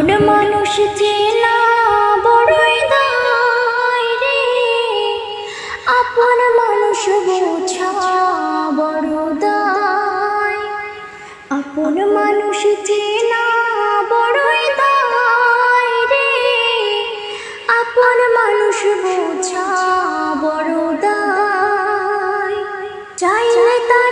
আপন মানুষ চেনা বড়ই দায় রে। আপন মানুষ বোঝা বড় দায়। আপন মানুষ চেনা বড়ই দায় রে। আপন মানুষ বোঝা বড় দায়। চাইলে তারে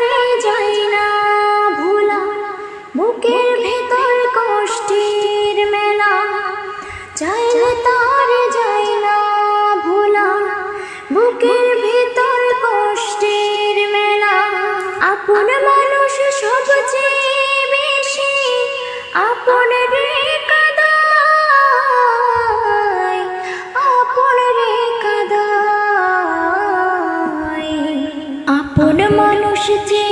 আপন মানুষ সবচেয়ে বেশি আপন রে কাদায় আপন রে আপন মানুষ চেনা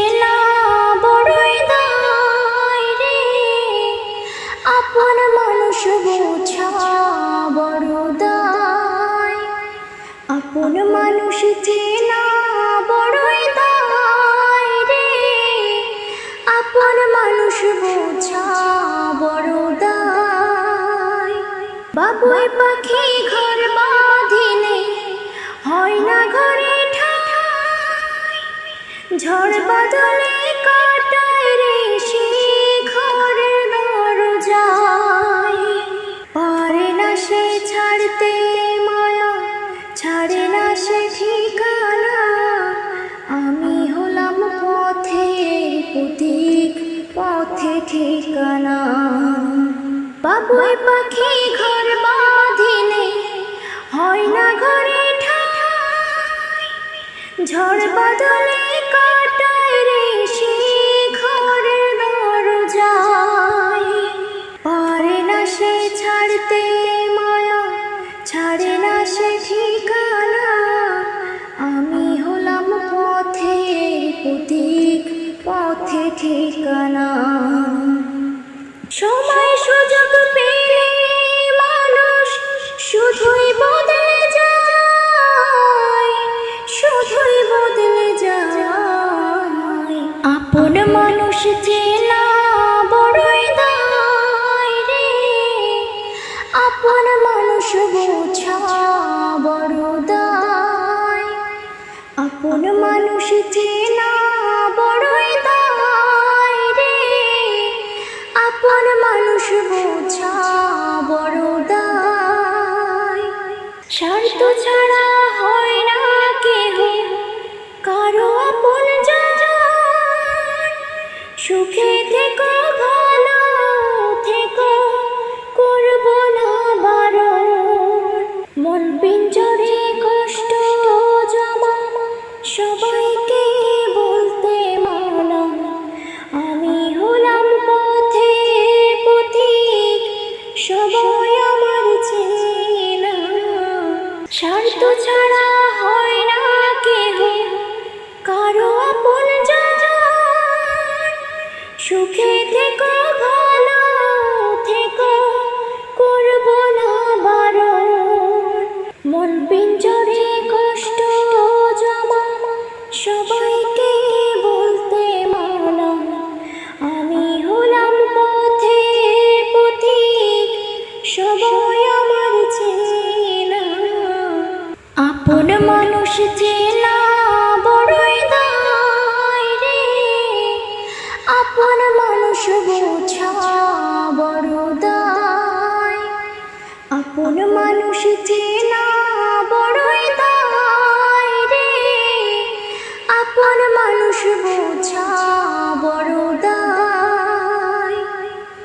আপন মানুষ বোঝা বড় দায়। বাবুই পাখি ঘর বাঁধিলে হয় না ঘরে ঠাই। ঝড় বাদলে কাটায় রে সে ঘরের দরজায়। পারে না সে ছাড়তে মায়া, ছাড়ে না সে ঠিকানা। আমি হলাম পথের প্রতীক পথে ঠিকানা। বাবুই পাখি ঘর বাঁধিলে হয় না ঘরে ঠাই। ঝড় বাদলে কাটায় আপন মানুষ চেনা বড়ই দায় রে। আপন মানুষ বোঝা বড় দায়। আপন মানুষ চেনা বড়ই দায় রে। আপন মানুষ বোঝা বড় দায়। স্বার্থ ছাড়া সুখে থেকো, ভালো থেকো, করব না বারণ। মন পিঞ্জরে কষ্ট জমা, সবাইকে বলতে মানা। আমি হলাম পথে পথিক, সবাই আমার চেনা। স্বার্থ ছাড়া হয় সুখে থেকো, ভালো থেকো, করব না বারণ। মন পিঞ্জরে কষ্ট জমা, সবাইকে বলতে মানা। আমি হলাম পথে পথিক, সবাই আমার চেনা। আপন মানুষ চেনা মানুষ